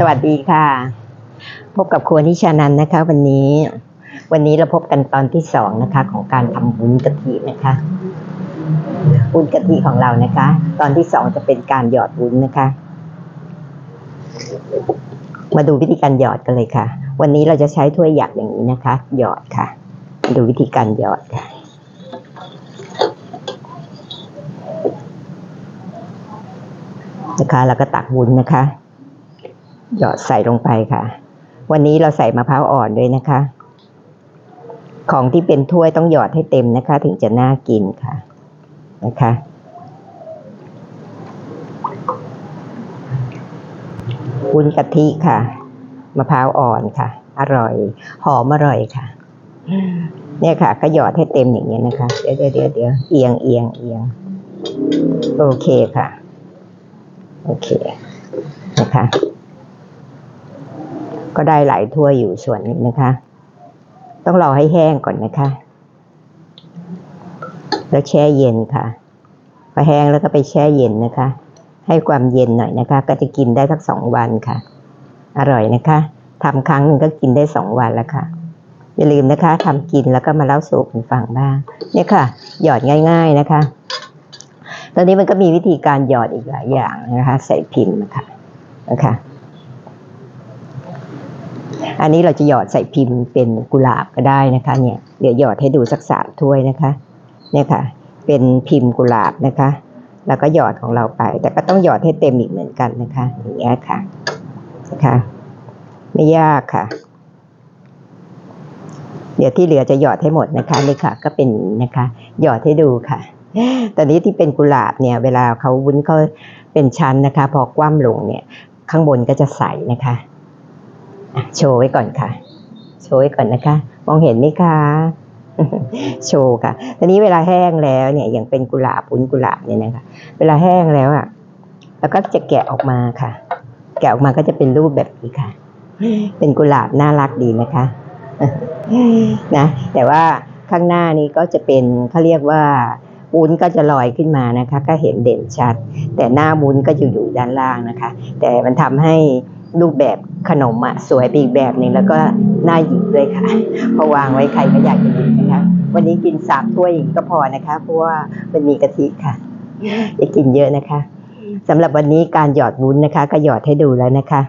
สวัสดีค่ะ พบกับครัวนิชานันนะคะ วันนี้ วันนี้เราพบกันตอนที่สองนะคะ ของการทำวุ้นกะทินะคะวุ้นกะทิของเรานะคะ ตอนที่สองจะเป็นการหยอดวุ้นะคะ มาดูวิธีการหยอดกันเลยค่ะ วันนี้เราจะใช้ถ้วยหยักอย่างนี้นะคะ หยอดค่ะ ดูวิธีการหยอดค่ะนะคะแล้วก็ตักวุ้นนะคะ หยอดใส่ลงไปค่ะ วันนี้เราใส่มะพร้าวอ่อนด้วยนะคะ ของที่เป็นถ้วยต้องหยอดให้เต็มนะคะ ถึงจะน่ากินค่ะนะคะ วุ้นกะทิค่ะ มะพร้าวอ่อนค่ะ อร่อย หอมอร่อยค่ะ เนี่ยค่ะ ก็หยอดให้เต็มอย่างเงี้ยนะคะ เดี๋ยวเดี๋ยวเดี๋ยวเดี๋ยวเอียงเอียงเอียง โอเคค่ะ โอเค นะคะ ก็ได้หลายถ้วยอยู่ส่วนหนึงนะคะ ต้องรอให้แห้งก่อนนะคะ แล้วแช่เย็นค่ะพอแห้งแล้วก็ไปแช่เย็นนะคะ ให้ความเย็นหน่อยนะคะ ก็จะกินได้สักสองวันค่ะ อร่อยนะคะทำครั้งหนึ่งก็กินได้สองวันแล้วค่ะอย่าลืมนะคะทำกินแล้วก็มาเล่าสู่กันฟังบ้าง เนี่ยค่ะ หยอดง่าย ๆนะคะ ตอนนี้มันก็มีวิธีการหยอดอีกหลายอย่างนะคะ ใส่พิมพ์นะคะนะคะ อันนี้เราจะหยอดใส่พิมพ์เป็นกุหลาบก็ได้นะคะเนี่ยเดี๋ยวหยอดให้ดูสักสามถ้วยนะคะเนี่ยค่ะเป็นพิมพ์กุหลาบนะคะ แล้วก็หยอดของเราไป แต่ก็ต้องหยอดให้เต็มอีกเหมือนกันนะคะอย่างเงี้ยค่ะนะคะไม่ยากค่ะ เดี๋ยวที่เหลือจะหยอดให้หมดนะคะนี่ค่ะ ก็เป็นนะคะ หยอดให้ดูค่ะตอนนี้ที่เป็นกุหลาบเนี่ย เวลาเขาวุ้นเขาเป็นชั้นนะคะ พอคว่ำลงเนี่ย ข้างบนก็จะใสนะคะ โชว์ไว้ก่อนค่ะ โชว์ไว้ก่อนนะคะ มองเห็นไหมคะโชว์ค่ะตอนนี้เวลาแห้งแล้วเนี่ย อย่างเป็นกุหลาบวุ้นกุหลาบเนี่ยนะคะ เวลาแห้งแล้วอะแล้วก็จะแกะออกมาค่ะ แกะออกมาก็จะเป็นรูปแบบนี้ค่ะ เป็นกุหลาบน่ารักดีนะคะ นะ แต่ว่าข้างหน้านี้ก็จะเป็นเขาเรียกว่าวุ้นก็จะลอยขึ้นมานะคะ ก็เห็นเด่นชัด แต่หน้าวุ้นก็อยู่อยู่ด้านล่างนะคะ แต่มันทำให้ รูปแบบขนมอะสวยไปอีกแบบหนึ่งแล้วก็น่าหยิบด้วยค่ะ พอวางไว้ใครก็อยากจะหยิบนะคะ วันนี้กินสามถ้วยก็พอนะคะ เพราะว่ามันมีกะทิค่ะอย่ากินเยอะนะคะสำหรับวันนี้การหยอดวุ้นนะคะ ก็หยอดให้ดูแล้วนะคะ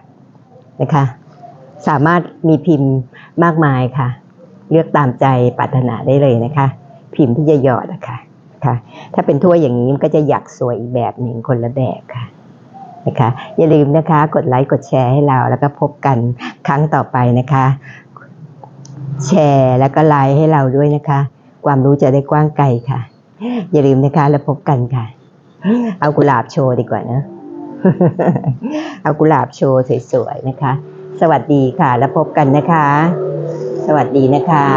นะคะ สามารถมีพิมพ์มากมายค่ะ เลือกตามใจปรารถนาได้เลยนะคะ พิมพ์ที่จะหยอดนะคะค่ะ ถ้าเป็นถ้วยอย่างนี้มันก็จะอยากสวยอีกแบบหนึ่งคนละแบบค่ะ นะคะ อย่าลืมนะคะกดไลค์กดแชร์ให้เรา แล้วก็พบกันครั้งต่อไปนะคะ แชร์แล้วก็ไลค์ให้เราด้วยนะคะ ความรู้จะได้กว้างไกลค่ะ อย่าลืมนะคะแล้วพบกันค่ะ เอากุหลาบโชว์ดีกว่านะเอากุหลาบโชว์สวยๆนะคะ สวัสดีค่ะ แล้วพบกันนะคะ สวัสดีนะคะ